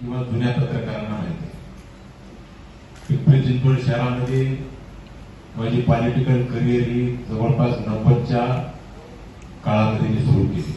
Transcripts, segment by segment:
किंवा जुन्या पत्रकारांना माहिती पिंपरी चिंचवड शहरामध्ये माझी पॉलिटिकल करिअर ही जवळपास नव्वदच्या काळामध्ये मी सुरू केली.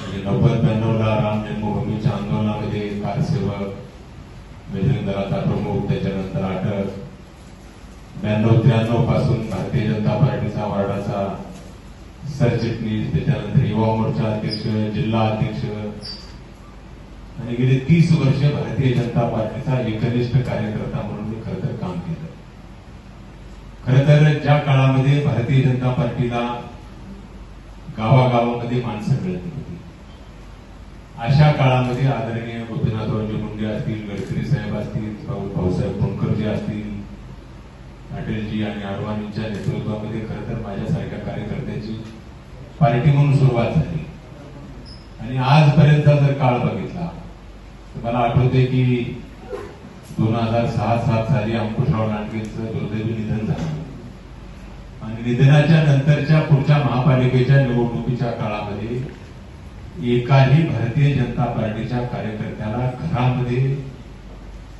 म्हणजे नव्वद ब्याण्णवला राम जन्मभूमीच्या आंदोलनामध्ये कारसेवक बजरंग दलाचा प्रमुख त्याच्यानंतर अटक ब्याण्णव त्र्याण्णवपासून भारतीय जनता पार्टीचा वार्डाचा सरचिटणीस त्याच्यानंतर युवा मोर्चा अध्यक्ष जिल्हा अध्यक्ष आणि गेले तीस वर्ष भारतीय जनता पार्टीचा एकनिष्ठ कार्यकर्ता म्हणून मी खरं तर काम केलं. खर तर ज्या काळामध्ये भारतीय जनता पार्टीला गावागावामध्ये माणसं मिळत नव्हती. अशा काळामध्ये आदरणीय गोपीनाथरावजी मुंडे असतील गडकरी साहेब असतील भाऊसाहेब फुंडकरजी असतील अटलजी आणि अडवाणींच्या नेतृत्वामध्ये खर तर माझ्यासारख्या कार्यकर्त्याची पार्टी म्हणून सुरुवात झाली. आणि आजपर्यंतचा जर काळ बघितला मला आठवते की दोन हजार सहा सात साली अंकुशराव लांडगेचं दुर्दैवी निधन झालं. आणि निधनाच्या नंतरच्या पुढच्या महापालिकेच्या निवडणुकीच्या काळामध्ये एकाही भारतीय जनता पार्टीच्या कार्यकर्त्याला घरामध्ये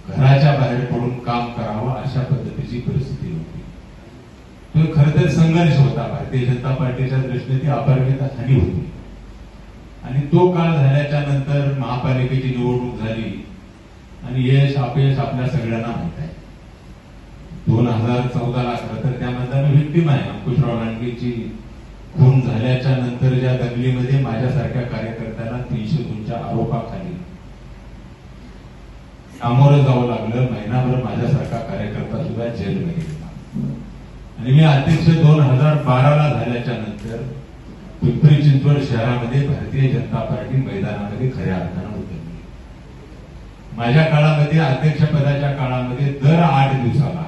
घराच्या बाहेर पडून काम करावं अशा पद्धतीची परिस्थिती होती. तो खर तर संघर्ष होता. भारतीय जनता पार्टीच्या दृष्टीने ती अपरिमित हानी होती. आणि तो काळ झाल्याच्यानंतर महापालिकेची निवडणूक झाली. आणि यश अपयश आपल्या सगळ्यांना माहीत आहे. दोन हजार चौदाला खरं तर त्यामध्ये मी व्हिक्टीम आहे. अंकुशराव लांडगेची खून झाल्याच्यानंतर ज्या दंगलीमध्ये माझ्यासारख्या कार्यकर्त्याला तीनशे दोनच्या आरोपाखाली सामोरं जावं लागलं महिनाभर माझ्यासारखा कार्यकर्ता सुद्धा जेलमध्ये गेला. आणि मी अध्यक्ष दोन हजार बाराला झाल्याच्यानंतर पिंपरी चिंचवड शहरामध्ये भारतीय जनता पार्टी मैदानामध्ये खऱ्या अर्थानं उतरली. माझ्या काळामध्ये अध्यक्षपदाच्या काळामध्ये दर आठ दिवसाला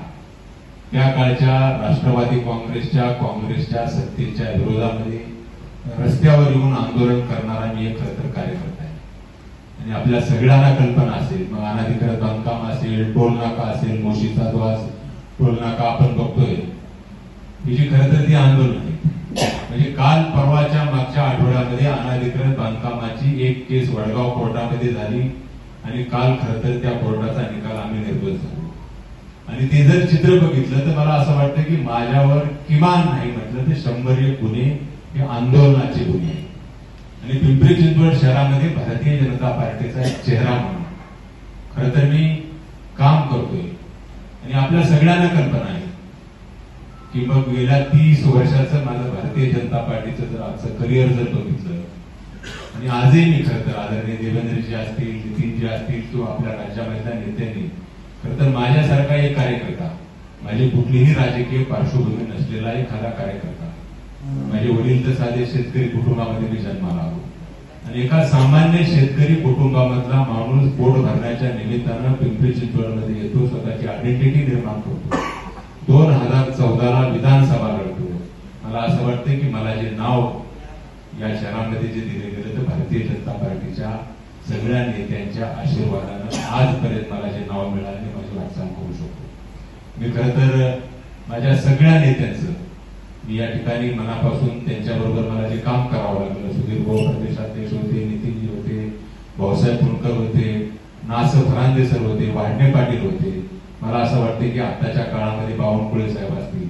त्या काळच्या राष्ट्रवादी काँग्रेसच्या काँग्रेसच्या सत्तेच्या विरोधामध्ये रस्त्यावर येऊन आंदोलन करणारा मी एक खरं तर कार्यकर्ता आहे. आणि आपल्या सगळ्यांना कल्पना असेल मग अनाधिकृत बांधकाम असेल टोल नाका असेल मोशीचा द्वास टोल नाका आपण बघतोय. ही जी खरं तर ती आंदोलन आहे. म्हणजे काल परवाच्या मागच्या आठवड्यामध्ये अनाधिकृत बांधकामाची एक केस वडगाव कोर्टामध्ये झाली आणि काल खर तर त्या कोर्टाचा निकाल आम्ही निर्बल झालो. आणि ते जर चित्र बघितलं तर मला असं वाटतं की माझ्यावर किमान नाही म्हटलं तर शंभर एक गुन्हे हे आंदोलनाचे गुन्हे आहेत. आणि पिंपरी चिंचवड शहरामध्ये भारतीय जनता पार्टीचा एक चेहरा म्हणून खर तर मी काम करतोय. आणि आपल्या सगळ्यांना कल्पना आहे. की मग गेल्या तीस वर्षाचं माझं भारतीय जनता पार्टीचं जर आजचं करिअर जर बघितलं आणि आजही मी खरं तर आदरणीय देवेंद्रजी असतील नितीनजी असतील किंवा आपल्या राज्यामधल्या नेत्यांनी खरं तर माझ्यासारखा एक कार्यकर्ता माझी कुठलीही राजकीय पार्श्वभूमी नसलेला एखादा कार्यकर्ता माझे वडील तर साधे शेतकरी कुटुंबामध्ये मी जन्माला आलो. आणि एका सामान्य शेतकरी कुटुंबामधला माणूस पोट भरण्याच्या निमित्तानं पिंपरी चिंचवडमध्ये येतो स्वतःची आयडेंटिटी निर्माण करतो. दोन हजार चौदाला विधानसभा लढलो मला असं वाटतं की मला जे नाव या शहरामध्ये जे दिले गेले तर भारतीय जनता पार्टीच्या सगळ्या नेत्यांच्या आशीर्वादानं आजपर्यंत मला जे नाव मिळाले माझी वाटचाल करू शकतो. मी खरं तर माझ्या सगळ्या नेत्यांचं मी या ठिकाणी मनापासून त्यांच्याबरोबर मला जे काम करावं लागलं सुधीर भाऊ प्रदेशाध्यक्ष होते नितीनजी होते भाऊसाहेब फुलकर होते नास फरांदे सर होते वाढणे पाटील होते मला असं वाटतं की आताच्या काळामध्ये बावनकुळे साहेब असतील.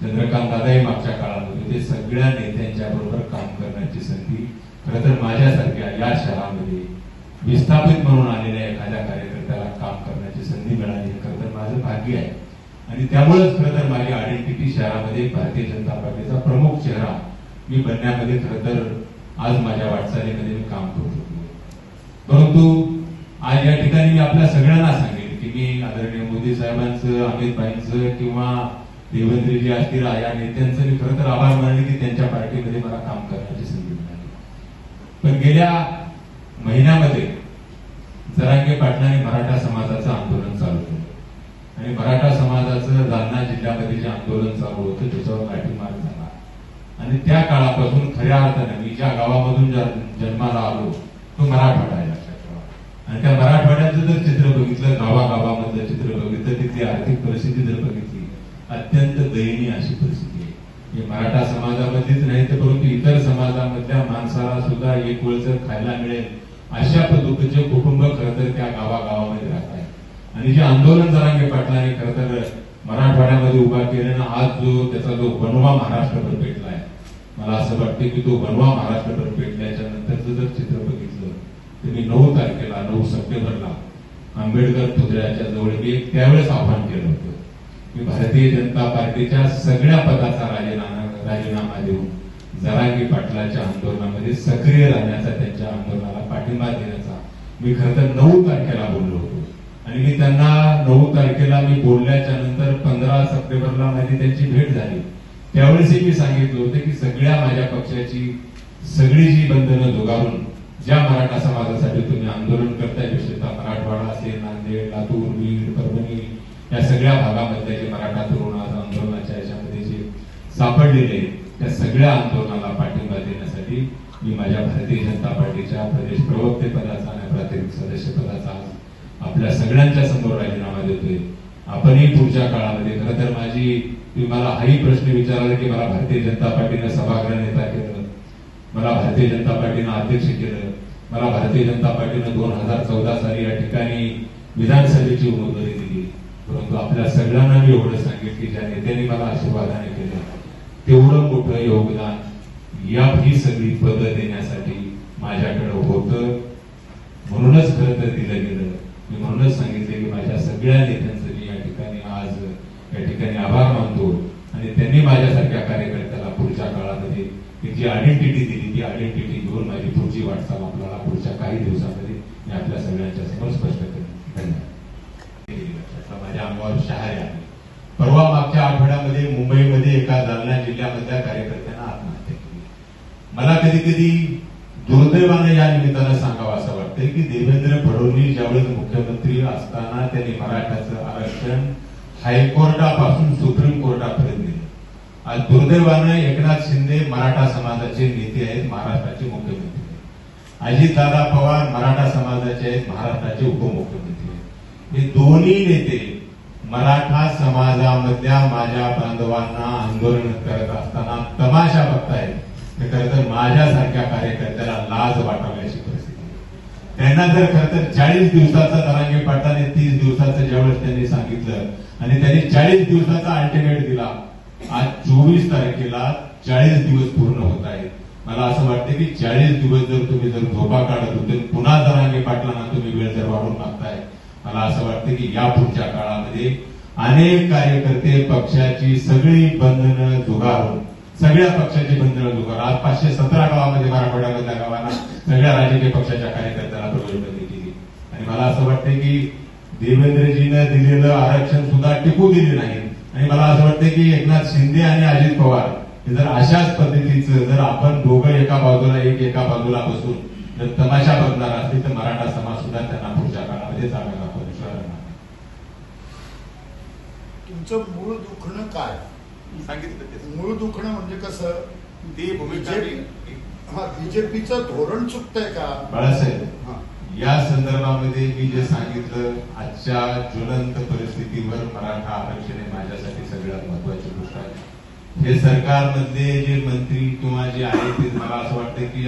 चंद्रकांत दादाही मागच्या काळामध्ये ते सगळ्या नेत्यांच्या बरोबर काम करण्याची संधी खरं तर माझ्यासारख्या या शहरामध्ये विस्थापित म्हणून आलेल्या एखाद्या कार्यकर्त्याला काम करण्याची संधी मिळाली खर खरं तर माझं भाग्य आहे. आणि त्यामुळेच खरं तर माझी आयडेंटिटी शहरामध्ये भारतीय जनता पार्टीचा प्रमुख चेहरा मी बनण्यामध्ये खरं तर आज माझ्या वाटचालीमध्ये मी काम करू शकलो परंतु आज या ठिकाणी मी आपल्या सगळ्यांना मी आदरणीय मोदी साहेबांचं अमित भाईंचं किंवा देवेंद्रजी असतील या नेत्यांचं मी खरं तर आभार मानले की त्यांच्या पार्टीमध्ये मला काम करण्याची संधी मिळाली. पण गेल्या महिन्यामध्ये जरांगे पाटलांनी मराठा समाजाचं आंदोलन चालू केलं. आणि मराठा समाजाचं जालना जिल्ह्यामध्ये जे आंदोलन चालू होतं त्याच्यावर लाठीमार झाला आणि त्या काळापासून खऱ्या अर्थाने मी ज्या गावात ज- जन्माला आलो तो मराठवाडा आहे लक्षात ठेवा आणि त्या मराठवाड्याचं जर चित्र बघितलं गावागावामधलं चित्र बघितलं तिथली आर्थिक परिस्थिती जर बघितली अत्यंत दयनीय अशी परिस्थिती आहे. हे मराठा समाजामधलीच नाही तर परंतु इतर समाजामधल्या माणसाला सुद्धा एक वेळ जर खायला मिळेल अशा पद्धतीचे कुटुंब खरं तर आणि जे आंदोलन जरांगे पाटलाने खरं तर मराठवाड्यामध्ये उभा केलेला आज जो त्याचा जो बनवा महाराष्ट्रभर आहे मला असं वाटतं की तो बनवा महाराष्ट्रभर पेटल्याच्या नंतरचं जर चित्र बघितलं तर मी नऊ तारखेला नऊ सप्टेंबरला आंबेडकर पुतळ्याच्या जवळ मी एक त्यावेळेस आव्हान केलं होतं. मी भारतीय जनता पार्टीच्या सगळ्या पदाचा राजीनामा राजीनामा देऊन जरांगी पाटलाच्या आंदोलनामध्ये सक्रिय राहण्याचा त्यांच्या आंदोलनाला पाठिंबा देण्याचा मी खरं तर नऊ तारखेला बोललो होतो. आणि मी त्यांना नऊ तारखेला मी बोलल्याच्या नंतर पंधरा सप्टेंबरला माझी त्यांची भेट झाली. त्यावेळेसही मी सांगितलं होतं की सगळ्या माझ्या पक्षाची सगळी जी बंधनं जुगारून ज्या मराठा समाजासाठी तुम्ही आंदोलन करताय विशेषतः मराठवाडा असेल नांदेड लातूर बीड या सगळ्या भागामध्ये जे मराठा तरुण आंदोलनाच्या याच्यामध्ये जे सापडलेले त्या सगळ्या आंदोलनाला पाठिंबा देण्यासाठी मी माझ्या भारतीय जनता पार्टीच्या प्रदेश प्रवक्ते पदाचा आणि प्राथमिक सदस्य पदाचा आज आपल्या सगळ्यांच्या समोर राजीनामा देतोय. आपणही पुढच्या काळामध्ये खरं तर माझी तुम्ही मला हाही प्रश्न विचारला की मला भारतीय जनता पार्टीनं सभागृह नेता केलं मला भारतीय जनता पार्टीनं अध्यक्ष केलं मला भारतीय जनता पार्टीनं दोन हजार चौदा साली या ठिकाणी विधानसभेची उमेदवारी दिली. परंतु आपल्या सगळ्यांना मी एवढं सांगेल की ज्या नेत्यांनी मला आशीर्वादाने केलं तेवढं मोठं योगदान या ही सगळी पद देण्यासाठी माझ्याकडे होतं. म्हणूनच खरं तर दिलं गेलं. मी म्हणूनच सांगितले की माझ्या सगळ्या नेत्यांचं मी या ठिकाणी आज या ठिकाणी आभार मानतो आणि त्यांनी माझ्यासारख्या कार्यकर्त्याला पुढच्या काळामध्ये एक जी आयडेंटिटी दिली ती आयडेंटिटी घेऊन माझी पुढची वाटचाल आपल्याला पुढच्या काही दिवसामध्ये मी आपल्या सगळ्यांच्या समोर स्पष्ट करेन धन्यवाद माझ्या अंगावर शहारे आले परवा मागच्या आठवड्यामध्ये मुंबईमध्ये एका जालना जिल्ह्यामधल्या कार्यकर्त्यांना आत्महत्या केली मला कधी कधी दुर्दैवाने या निमित्तानं सांगावं असं वाटतंय की देवेंद्र फडणवीस ज्यावेळेस मुख्यमंत्री असताना त्यांनी मराठाचं आरक्षण हायकोर्टापासून सुप्रीम कोर्टापर्यंत दिलं. आज दुर्दैवानं एकनाथ शिंदे मराठा समाजाचे नेते आहेत महाराष्ट्राचे मुख्यमंत्री अजितदादा पवार मराठा समाजाचे आहेत महाराष्ट्राचे उपमुख्यमंत्री आहेत. हे दोन्ही नेते मराठा समाजामधल्या माझ्या बांधवांना आंदोलन करत असताना तमाशा बघतायत. ते खरं तर माझ्यासारख्या कार्यकर्त्याला लाज वाटावी अशी परिस्थिती त्यांना जर खर तर चाळीस दिवसाचा तरांगे पाटलाने तीस दिवसाचं ज्यावेळेस त्यांनी सांगितलं आणि त्यांनी चाळीस दिवसाचा अल्टिमेट दिला आज चोवीस तारखेला चाळीस दिवस पूर्ण होत आहेत. मला असं वाटतं की चाळीस दिवस जर तुम्ही जर झोपा काढत होते पुन्हा जरांगे पाटलांना तुम्ही वेळ जर वाढून मागताय मला असं वाटतं की या पुढच्या काळामध्ये अनेक कार्यकर्ते पक्षाची सगळी बंधनं झुगारून सगळ्या पक्षाची बंधनं जुगारून आज पाचशे सतरा गावामध्ये मराठवाड्यामधल्या गावांना सगळ्या राजकीय पक्षाच्या कार्यकर्त्यांना प्रवेशबंदी केली आणि मला असं वाटतं की देवेंद्रजीनं दिलेलं आरक्षण सुद्धा टिकू दिले नाही. आणि मला असं वाटतं की एकनाथ शिंदे आणि अजित पवार हे जर अशाच पद्धतीचं जर आपण दोघं एका बाजूला एक एका बाजूला बसून जर तमाशा बघणार असतील तर मराठा समाज सुद्धा त्यांना पुढच्या काळामध्ये जागा दाखवल्याशिवाय तुमचं मूळ दुखणं काय? सांगितलं ते. मूळ दुखणं म्हणजे कसं? ती भूमिका हा बीजेपीचं धोरण चुकतंय का? बाळासाहेब हा. या संदर्भामध्ये मी जे सांगितलं आजच्या ज्वलंत परिस्थितीवर मराठा आरक्षण हे माझ्यासाठी सगळ्यात महत्वाची गोष्ट आहे. हे सरकारमधले जे मंत्री किंवा जे आहे ते मला असं वाटतं की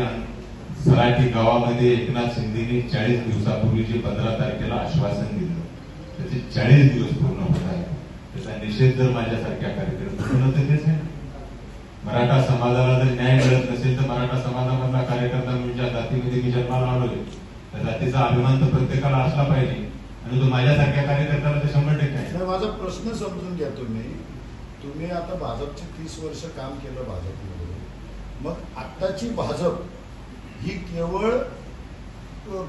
सराठी गावामध्ये एकनाथ शिंदेने चाळीस दिवसापूर्वी जे पंधरा तारखेला आश्वासन दिलं त्याचे चाळीस दिवस पूर्ण होत आहे त्याचा निषेध जर माझ्यासारख्या कार्यकर्त्यांना तर तेच आहे मराठा समाजाला जर न्याय मिळत नसेल तर मराठा समाजामधला कार्यकर्ता म्हणून ज्या जातीमध्ये मी जन्माला आलोय. त्या जातीचा अभिमान तर प्रत्येकाला असला पाहिजे. आणि तो माझ्यासारख्या कार्यकर्त्याला तर शंभर टक्के आहे. नाही, माझा प्रश्न समजून घ्या तुम्ही. तुम्ही आता भाजपचे तीस वर्ष काम केलं भाजपमध्ये. मग आत्ताची भाजप ही केवळ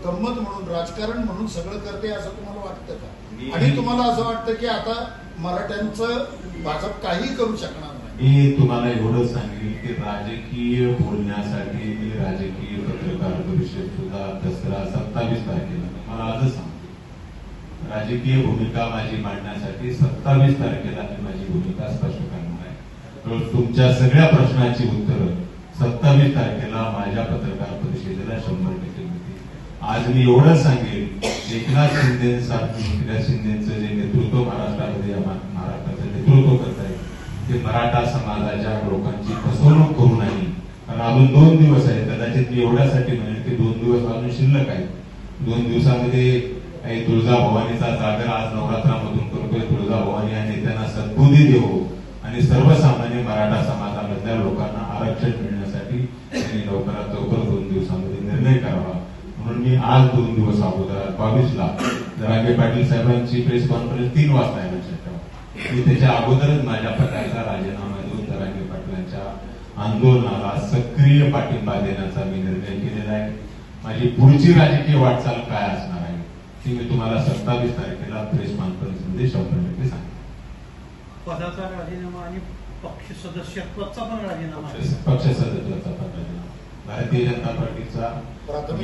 गंमत म्हणून राजकारण म्हणून सगळं करते असं तुम्हाला वाटतं का? आणि तुम्हाला असं वाटतं की आता मराठ्यांचं भाजप काही करू शकणार नाही. मी तुम्हाला एवढं सांगेल की राजकीय बोलण्यासाठी मी राजकीय पत्रकार परिषद सुद्धा दसरा सत्तावीस तारखेला मला आजच सांगतो. राजकीय भूमिका माझी मांडण्यासाठी सत्तावीस तारखेला मी माझी भूमिका स्पष्ट करणार आहे. तर तुमच्या सगळ्या प्रश्नांची उत्तरं सत्तावीस तारखेला माझ्या पत्रकार परिषदेला शंभर टक्के मिळतील. आज मी एवढं सांगेन एकनाथ शिंदेसारखं एकनाथ शिंदेचं जे नेतृत्व महाराष्ट्रामध्ये महाराष्ट्राचं नेतृत्व करत आहे. ते मराठा समाजाच्या लोकांची फसवणूक करू नाही कारण अजून दोन दिवस आहेत. कदाचित मी एवढ्यासाठी म्हणेल की दोन दिवस अजून शिल्लक आहेत. दोन दिवसामध्ये तुळजा तुळजाभवानीचा जागर आज नवरात्रामधून करतोय. तुळजाभवानी या नेत्यांना सद्बुद्धी देऊ आणि सर्वसामान्य मराठा समाजामधल्या लोकांना आरक्षण मिळण्यासाठी त्यांनी लवकरात लवकर दोन दिवसामध्ये निर्णय करावा. म्हणून मी आज दोन दिवस अगोदर बावीसला जरांगे पाटील साहेबांची प्रेस कॉन्फरन्स तीन वाजता आहे लक्षात ठेवा मी त्याच्या अगोदरच माझ्या पदाचा राजीनामा देऊन जरांगे पाटलांच्या आंदोलनाला सक्रिय पाठिंबा देण्याचा मी निर्णय केलेला आहे. माझी पुढची राजकीय वाटचाल काय असणार आहे ती मी तुम्हाला सत्तावीस तारखेला प्रेस कॉन्फरन्समध्ये शंभर टक्के सांगेन. पदाचा राजीनामा आणि पक्ष सदस्यत्वाचा पण राजीनामा. पक्ष सदस्याचा पण राजीनामा. भारतीय जनता पार्टीचा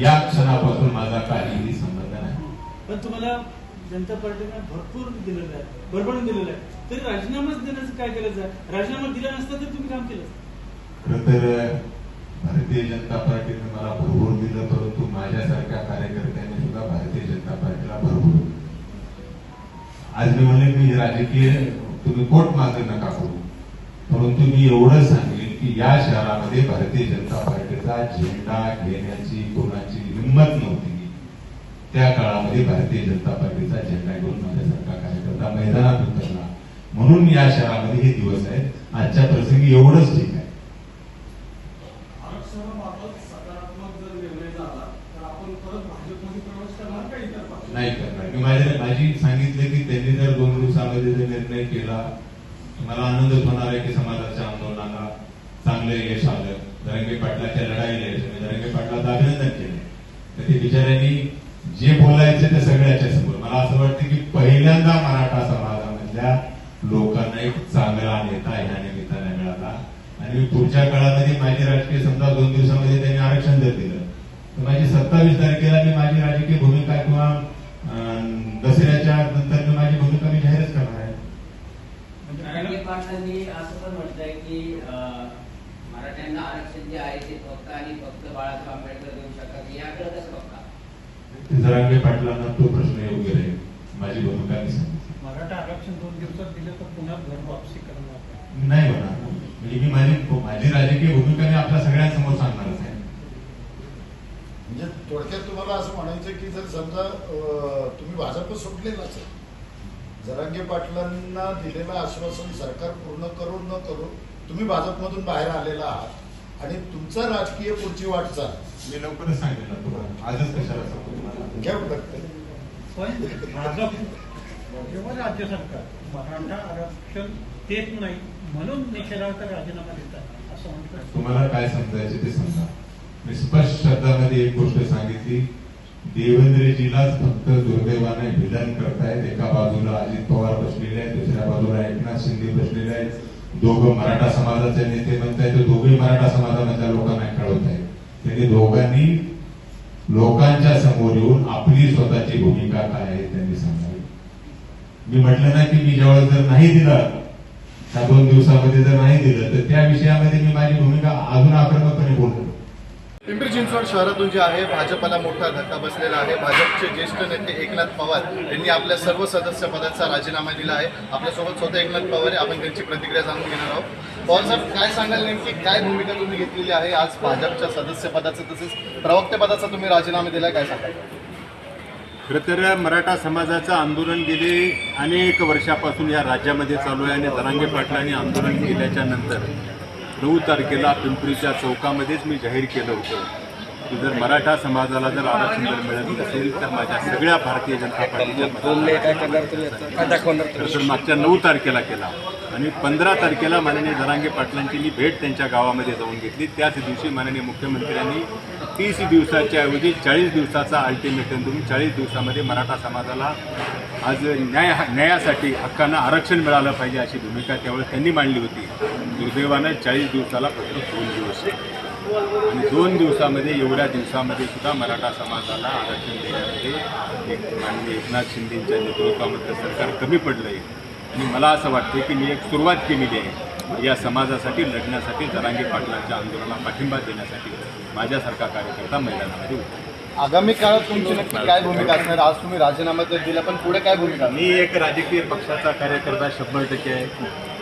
या क्षणापासून माझा काहीही संबंध नाही. पण तुम्हाला जनता पार्टीने भरपूर दिलेलं आहे भरभरून दिलेलं आहे. तरी राजीनामाच देण्याचं काय केलं आहे राजीनामा दिला नसता तर तुम्ही काम केलं असतं. तर भारतीय जनता पार्टीने मला भरभरून दिलं परंतु माझ्यासारख्या कार्यकर्त्यांनी सुद्धा भारतीय जनता पार्टीला भरभरून आज मी म्हणले मी राजकीय तुम्ही कोट माझं नका करू. परंतु मी एवढं सांगेन की या शहरामध्ये भारतीय जनता पार्टीचा झेंडा घेण्याची कोणाची हिंमत नव्हती. त्या काळामध्ये भारतीय जनता पार्टीचा झेंडा घेऊन माझ्यासारखा कार्यकर्ता मैदानात उतरला म्हणून या शहरामध्ये हे दिवस आहेत. आजच्या प्रसंगी एवढंच ठीक आहे. नाही करणार. मी माझ्या माझी सांगितले की त्यांनी जर दोन दिवसामध्ये जर निर्णय केला मला आनंदच होणार आहे की समाजाच्या आंदोलनाला चांगलं यश आलं. दरंगे पाटलाच्या लढाईला यश मी दरंगे पाटलाचं अभिनंदन केलं. तर ते बिचाऱ्यांनी जे बोलायचे ते सगळ्याच्या समोर. मला असं वाटतं की पहिल्यांदा मराठा समाजामधल्या लोकांना एक चांगला नेता ह्या निमित्ताने मिळाला. आणि मी पुढच्या काळामध्ये माझी राजकीय समजा दोन दिवसामध्ये त्यांनी आरक्षण जर दिलं तर माझी सत्तावीस तारखेला मी माझी राजकीय भूमिका किंवा अं, दसऱ्याच्या नंतर मी माझी भूमिका मी जाहीरच करणार आहे जरांगे पाटलांनी असं पण म्हटलंय की अं, मराठ्यांना आरक्षण जे आहे ते फक्त आणि फक्त बाळासाहेब आंबेडकर देऊ शकतात याकडे कसं बघता ते जरांगे पाटलांना तो प्रश्न योग्य राहील माझी भूमिका मी सांगितली मराठा आरक्षण दोन दिवसात दिलं तर पुन्हा घर वापसी करणार आहे. नाही होणार म्हणजे मी माझी माझी राजकीय भूमिका मी आपल्या सगळ्यांसमोर सांगणारच आहे म्हणजे थोडक्यात तुम्हाला असं म्हणायचं की जर समजा तुम्ही भाजप सुटलेलं असेल जरांगे पाटलांना दिलेलं आश्वासन सरकार पूर्ण करू न करू तुम्ही भाजपमधून बाहेर आलेला आहात आणि तुमचा राजकीय पुढची वाटचाल मी लवकरच तुम्हाला. आजच कशाला सांगू तुम्हाला. घ्यावं लागतं पण भाजप किंवा राज्य सरकार मराठा आरक्षण देत नाही म्हणून निषेधार्थ राजीनामा देतात असं म्हणतात. तुम्हाला काय समजायचे ते समजा मी स्पष्ट शब्दामध्ये एक गोष्ट सांगितली. देवेंद्रजीलाच फक्त दुर्दैवाने विलन करतायत. एका बाजूला अजित पवार बसलेले आहेत दुसऱ्या बाजूला एकनाथ शिंदे बसलेले आहेत. दोघं मराठा समाजाचे नेते म्हणतायत तर दोघे मराठा समाजामधल्या लोकांना कळवत आहेत. त्यांनी दोघांनी लोकांच्या समोर येऊन आपली स्वतःची भूमिका काय आहे त्यांनी सांगावी. मी म्हटलं ना की मी जेव्हा जर नाही दिलं त्या दोन दिवसामध्ये जर नाही दिलं तर त्या विषयामध्ये मी माझी भूमिका अजून आक्रमकपणे बोलतो पिंपरी चिंचवड शहरातून जे आहे भाजपला मोठा धक्का बसलेला आहे. भाजपचे ज्येष्ठ नेते एकनाथ पवार यांनी आपल्या सर्व सदस्य पदाचा राजीनामा दिला आहे. आपल्यासोबत स्वतः एकनाथ पवार आहे. आपण त्यांची प्रतिक्रिया जाणून घेणार आहोत. पवार साहेब काय सांगाल नेमकी? काय भूमिका तुम्ही घेतलेली आहे? आज भाजपच्या सदस्य पदाचं तसेच प्रवक्तेपदाचा तुम्ही राजीनामा दिला काय सांगाल? खरं तर मराठा समाजाचं आंदोलन गेले अनेक वर्षापासून या राज्यामध्ये चालू आहे आणि जरांगे पाटलांनी आंदोलन केल्याच्यानंतर नऊ तारखेला पिंपरीच्या चौकामध्येच मी जाहीर केलं होतं. की जर मराठा समाजाला जर आरक्षण जर मिळत नसेल तर माझ्या सगळ्या भारतीय जनता पार्टीच्या मागच्या नऊ तारखेला केला. आणि पंधरा तारखेला माननीय जरांगे पाटलांची मी भेट त्यांच्या गावामध्ये जाऊन घेतली. त्याच दिवशी माननीय मुख्यमंत्र्यांनी तीस दिवसाच्या ऐवजी चाळीस दिवसाचा अल्टिमेटम देऊन चाळीस दिवसामध्ये मराठा समाजाला आज न्याय न्यायासाठी हक्कानं आरक्षण मिळालं पाहिजे अशी भूमिका त्यावेळेस त्यांनी मांडली होती. दुर्दैवानं चाळीस दिवसाला फक्त दोन दिवस. आणि दोन दिवसामध्ये एवढ्या दिवसामध्ये सुद्धा मराठा समाजाला आरक्षण देण्यामध्ये एक माननीय एकनाथ शिंदेच्या नेतृत्वामध्ये सरकार कमी पडलं आहे आणि मला असं वाटतं की मी एक सुरुवात केलेली आहे. या समाजासाठी लढण्यासाठी जरांगे पाटलांच्या आंदोलनाला पाठिंबा देण्यासाठी माझ्यासारखा कार्यकर्ता मैदानामध्ये उतरला. आगामी काळात तुमची नक्की काय भूमिका असणार? आज तुम्ही राजीनामा तर दिला पण पुढे काय भूमिका? मी एक राजकीय पक्षाचा कार्यकर्ता शंभर टक्के आहे.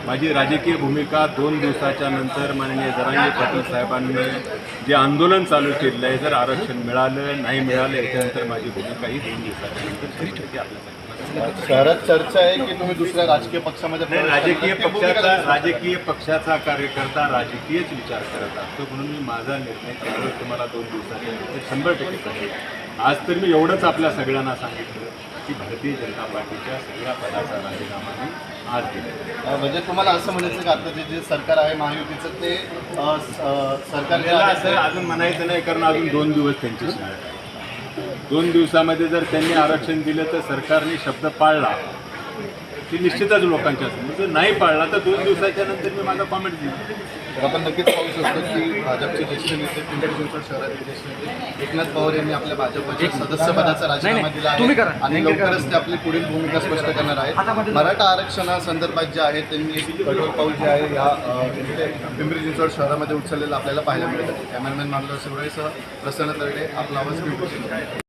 माझी राजकीय भूमिका दोन दिवसाच्या नंतर माननीय जरांगे पाटील साहेबांनी जे आंदोलन चालू केलेलं आहे जर आरक्षण मिळालं नाही मिळालं याच्यानंतर माझी भूमिका ही दोन दिवसाच्या नंतर आपल्यासाठी शहरात चर्चा आहे की तुम्ही दुसऱ्या राजकीय पक्षामध्ये राजकीय पक्षाचा राजकीय पक्षाचा कार्यकर्ता राजकीयच विचार करत असतो म्हणून मी माझा निर्णय त्यावेळेस तुम्हाला दोन दिवसाच्या नंतर शंभर टक्के आज तर मी एवढंच आपल्या सगळ्यांना सांगितलं की भारतीय जनता पार्टीच्या सगळ्या पदाचा राजीनामा दिला म्हणजे तुम्हाला असं म्हणायचं की आता जे जे सरकार आहे महायुतीचं ते सरकार जे त्याला आहे असं ते- अजून म्हणायचं नाही कारण अजून दोन दिवस त्यांची शिल्लक आहे. दोन दिवसामध्ये जर त्यांनी आरक्षण दिलं तर सरकारने शब्द पाळला की निश्चितच लोकांच्या समोर जर नाही पाळला तर दोन दिवसाच्या नंतर मी माझा कॉमेंट देईन. तर आपण नक्कीच पाहू शकतो की भाजपचे ज्येष्ठ नेते पिंपरी चिंचवड शहरातील ज्येष्ठ नेते एकनाथ पवार यांनी आपल्या भाजपच्या सदस्यपदाचा राजीनामा दिला आहे आणि लवकरच ते आपली पुढील भूमिका स्पष्ट करणार आहेत. मराठा आरक्षणासंदर्भात जे आहे त्यांनी एक कठोर पाऊल जे आहे या पिंपरी चिंचवड शहरामध्ये उचललेलं आपल्याला पाहायला मिळत. कॅमेरामॅन मानव शिवराईसह प्रसन्न तरडे आपला आवाज पिंपरी